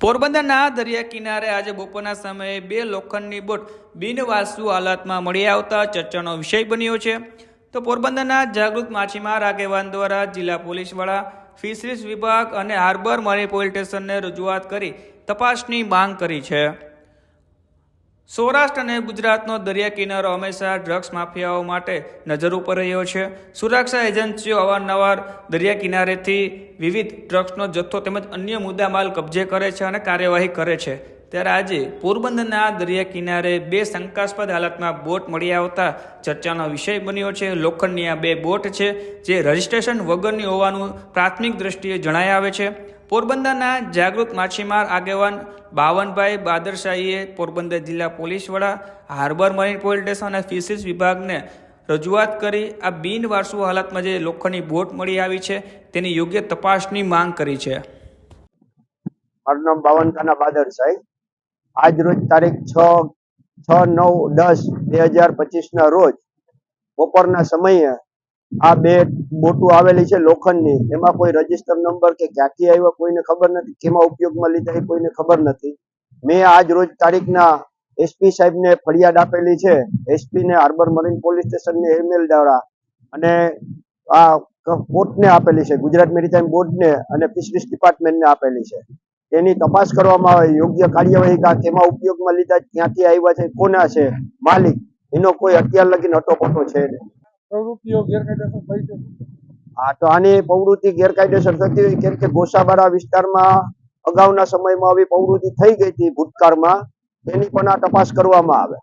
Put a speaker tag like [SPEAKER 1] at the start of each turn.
[SPEAKER 1] પોરબંદરના દરિયા કિનારે આજે બપોરના સમયે બે લોખંડની બોટ બિનવાસુ હાલતમાં મળી આવતા ચર્ચાનો વિષય બન્યો છે. તો પોરબંદરના જાગૃત માછીમાર આગેવાન દ્વારા જિલ્લા પોલીસ વડા ફિશરીઝ વિભાગ અને હાર્બર મરી પોલીસ સ્ટેશનને રજૂઆત કરી તપાસની માંગ કરી છે. સૌરાષ્ટ્ર અને ગુજરાતનો દરિયા કિનારો હંમેશા ડ્રગ્સ માફિયાઓ માટે નજર ઉપર રહ્યો છે. સુરક્ષા એજન્સીઓ અવારનવાર દરિયા કિનારેથી વિવિધ ડ્રગ્સનો જથ્થો તેમજ અન્ય મુદ્દામાલ કબજે કરે છે અને કાર્યવાહી કરે છે. ત્યારે આજે પોરબંદરના દરિયા કિનારે બે શંકાસ્પદ હાલતમાં બોટ મળી આવતા ચર્ચાનો વિષય બન્યો છે. લોખંડની આ બે બોટ છે, જે રજિસ્ટ્રેશન વગરની હોવાનું પ્રાથમિક દ્રષ્ટિએ જણાય આવે છે. પોરબંદરના જાગૃત માછીમાર આગેવાન બાવનભાઈ બાદરશાહીએ પોરબંદર જિલ્લા પોલીસ વડા, હાર્બર મરીન પોલીસ સ્ટેશન અને ફિશરીઝ વિભાગને રજૂઆત કરી આ બિનવારસુ હાલતમાં જે લોખંડની બોટ મળી આવી છે, તેની યોગ્ય તપાસની માંગ કરી છે.
[SPEAKER 2] મારું નામ બાવનખાના બાદર સાહેબ આજ રોજ તારીખ છ છ, નવ, દસ, બે હજાર પચીસ ના રોજ બપોરના સમયે આ બે બોટું આવેલી છે લોખંડની. એમાં કોઈ રજિસ્ટર નંબર કે ક્યાંથી આવ્યો કોઈને ખબર નથી. કેમાં ઉપયોગમાં લીધા એ કોઈને ખબર નથી. મેં આજ રોજ તારીખના એસપી સાહેબને ફરિયાદ આપેલી છે. એસપી ને હાર્બર મરીન પોલીસ સ્ટેશનને એમએલ દ્વારા. અને આ કોર્ટને આપેલી છે. ગુજરાત મેરીટાઈમ બોર્ડને અને ફિશરીઝ ડિપાર્ટમેન્ટને આપેલી છે. તેની તપાસ કરવામાં આવે, યોગ્ય કાર્યવાહી કા, કેમાં ઉપયોગમાં લીધા, ક્યાંથી આવ્યા છે, કોના છે, માલિક, એનો કોઈ અત્યાર લગીન અટોપટો છે નહીં.
[SPEAKER 3] પ્રવૃત્તિઓ ગેરકાયદેસર થઈ છે.
[SPEAKER 2] હા, તો આની પ્રવૃત્તિ ગેરકાયદેસર થતી હોય, કેમ કે ગોસાબારા વિસ્તારમાં અગાઉના સમયમાં આવી પ્રવૃત્તિ થઈ ગઈ હતી ભૂતકાળમાં, તેની પણ આ તપાસ કરવામાં આવે.